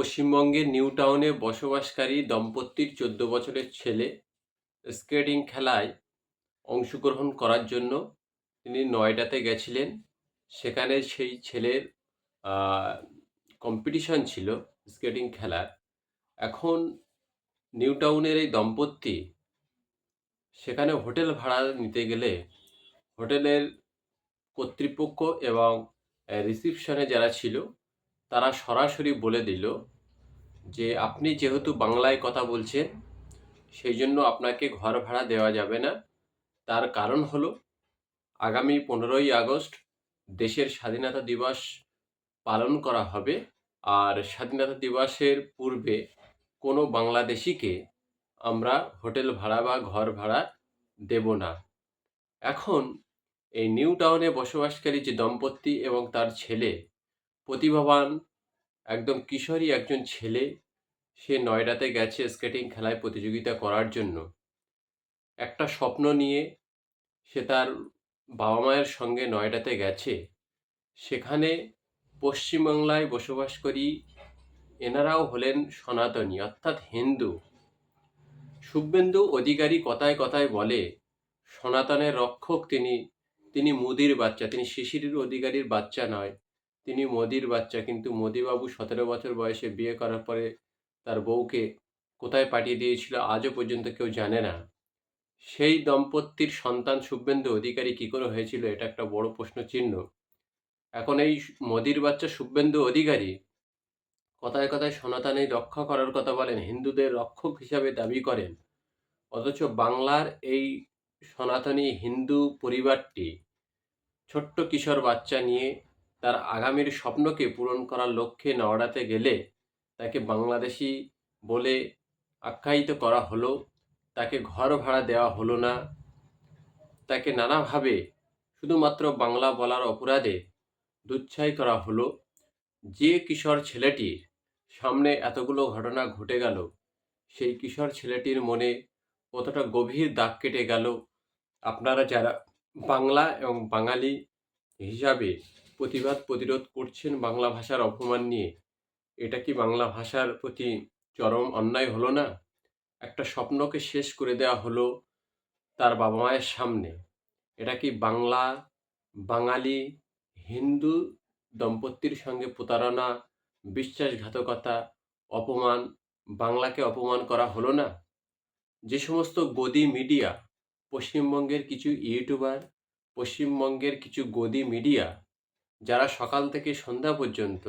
পশ্চিমবঙ্গের নিউ টাউনে বসবাসকারী দম্পতির চোদ্দ বছরের ছেলে স্কেটিং খেলায় অংশগ্রহণ করার জন্য তিনি নয়ডাতে গেছিলেন। সেখানে সেই ছেলের কম্পিটিশন ছিল স্কেটিং খেলার। এখন নিউ টাউনের এই দম্পতি সেখানে হোটেল ভাড়া নিতে গেলে হোটেলের কর্তৃপক্ষ এবং রিসিপশনে যারা ছিল তারা সরাসরি বলে দিল যে, আপনি যেহেতু বাংলায় কথা বলছেন, সেই জন্য আপনাকে ঘর ভাড়া দেওয়া যাবে না। তার কারণ হলো, আগামী পনেরোই আগস্ট দেশের স্বাধীনতা দিবস পালন করা হবে আর স্বাধীনতা দিবসের পূর্বে কোনো বাংলাদেশিকে আমরা হোটেল ভাড়া বা ঘর ভাড়া দেব না। এখন এই নিউ টাউনে বসবাসকারী যে দম্পতি এবং তার ছেলে প্রতিভাবান একদম কিশোরী একজন ছেলে। সে নয়ডাতে গেছে স্কেটিং খেলায় প্রতিযোগিতা করার জন্য। একটা স্বপ্ন নিয়ে সে তার বাবা মায়ের সঙ্গে নয়ডাতে গেছে। সেখানে পশ্চিমবাংলায় বসবাস করি এনারাও হলেন সনাতনী, অর্থাৎ হিন্দু। শুভেন্দু অধিকারী কথায় কথায় বলে, সনাতনের রক্ষক তিনি তিনি মুদির বাচ্চা, তিনি শিশির অধিকারীর বাচ্চা নয়। তিনি মোদির বাচ্চা। কিন্তু মোদিবাবু সতেরো বছর বয়সে বিয়ে করার পরে তার বউকে কোথায় পাঠিয়ে দিয়েছিল আজও পর্যন্ত কেউ জানে না। সেই দম্পতির সন্তান শুভেন্দু অধিকারী কী করে হয়েছিল এটা একটা বড় প্রশ্ন চিহ্ন। এখন এই মোদির বাচ্চা শুভেন্দু অধিকারী কথায় কথায় সনাতনী রক্ষা করার কথা বলেন, হিন্দুদের রক্ষক হিসাবে দাবি করেন। অথচ বাংলার এই সনাতনী হিন্দু পরিবারটি ছোট্ট কিশোর বাচ্চা নিয়ে তার আগামীর স্বপ্নকে পূরণ করার লক্ষ্যে নওড়াতে গেলে তাকে বাংলাদেশি বলে আখ্যায়িত করা হলো, তাকে ঘর ভাড়া দেওয়া হলো না। তাকে নানাভাবে শুধুমাত্র বাংলা বলার অপরাধে দুচ্ছাই করা হলো। যে কিশোর ছেলেটির সামনে এতগুলো ঘটনা ঘটে গেল, সেই কিশোর ছেলেটির মনে কতটা গভীর দাগ কেটে গেল। আপনারা যারা বাংলা এবং বাঙালি হিসাবে প্রতিবাদ প্রতিরোধ করছেন বাংলা ভাষার অপমান নিয়ে। এটা কি বাংলা ভাষার প্রতি চরম অন্যায় হলো না? একটা স্বপ্নকে শেষ করে দেওয়া হলো তার বাবা মায়ের সামনে। এটা কি বাংলা, বাঙালি, হিন্দু দম্পতির সঙ্গে প্রতারণা, বিশ্বাসঘাতকতা, অপমান, বাংলাকে অপমান করা হলো না? যে সমস্ত গদি মিডিয়া, পশ্চিমবঙ্গের কিছু ইউটিউবার, পশ্চিমবঙ্গের কিছু গদি মিডিয়া যারা সকাল থেকে সন্ধ্যা পর্যন্ত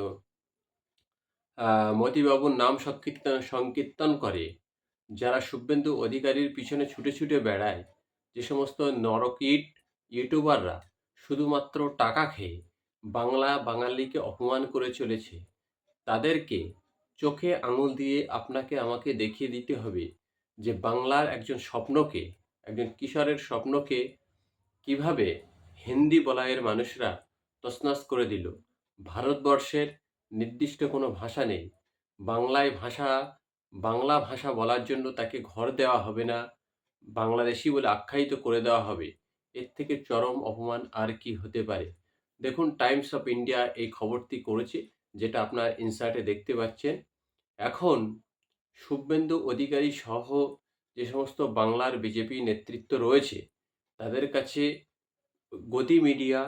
মতিবাবুর নাম সংকীর্তন সংকীর্তন করে, যারা শুভেন্দু অধিকারীর পিছনে ছুটে ছুটে বেড়ায়, যে সমস্ত নরকিট ইউটিউবাররা শুধুমাত্র টাকা খেয়ে বাংলা বাঙালিকে অপমান করে চলেছে, তাদেরকে চোখে আঙুল দিয়ে আপনাকে আমাকে দেখিয়ে দিতে হবে যে বাংলার একজন স্বপ্নকে, একজন কিশোরের স্বপ্নকে কীভাবে হিন্দি বলায়ের মানুষরা তছনছ করে দিল। ভারতবর্ষের নির্দিষ্ট কোনো ভাষা নেই। বাংলায় ভাষা, বাংলা ভাষা বলার জন্য তাকে ঘর দেওয়া হবে না। বাংলাদেশি বলে আখ্যায়িত করে দেওয়া হবে। এর থেকে চরম অপমান আর কি হতে পারে? দেখুন, টাইমস অফ ইন্ডিয়া এই খবরটি করেছে, যেটা আপনার ইনসার্টে দেখতে পাচ্ছেন। এখন শুভেন্দু অধিকারী সহ যে সমস্ত বাংলার বিজেপি নেতৃত্ব রয়েছে, তাদের কাছে গতি মিডিয়া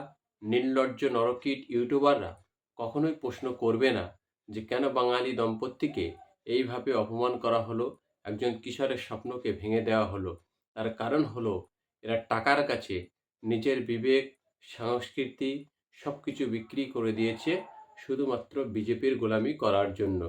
নির্লজ্জ নরকিট ইউটিউবাররা কখনোই প্রশ্ন করবে না যে কেন বাঙালি দম্পতিকে এইভাবে অপমান করা হলো, একজন কিশোরের স্বপ্নকে ভেঙে দেওয়া হলো। তার কারণ হলো, এরা টাকার কাছে নিজের বিবেক, সংস্কৃতি সব কিছু বিক্রি করে দিয়েছে শুধুমাত্র বিজেপির গোলামি করার জন্য।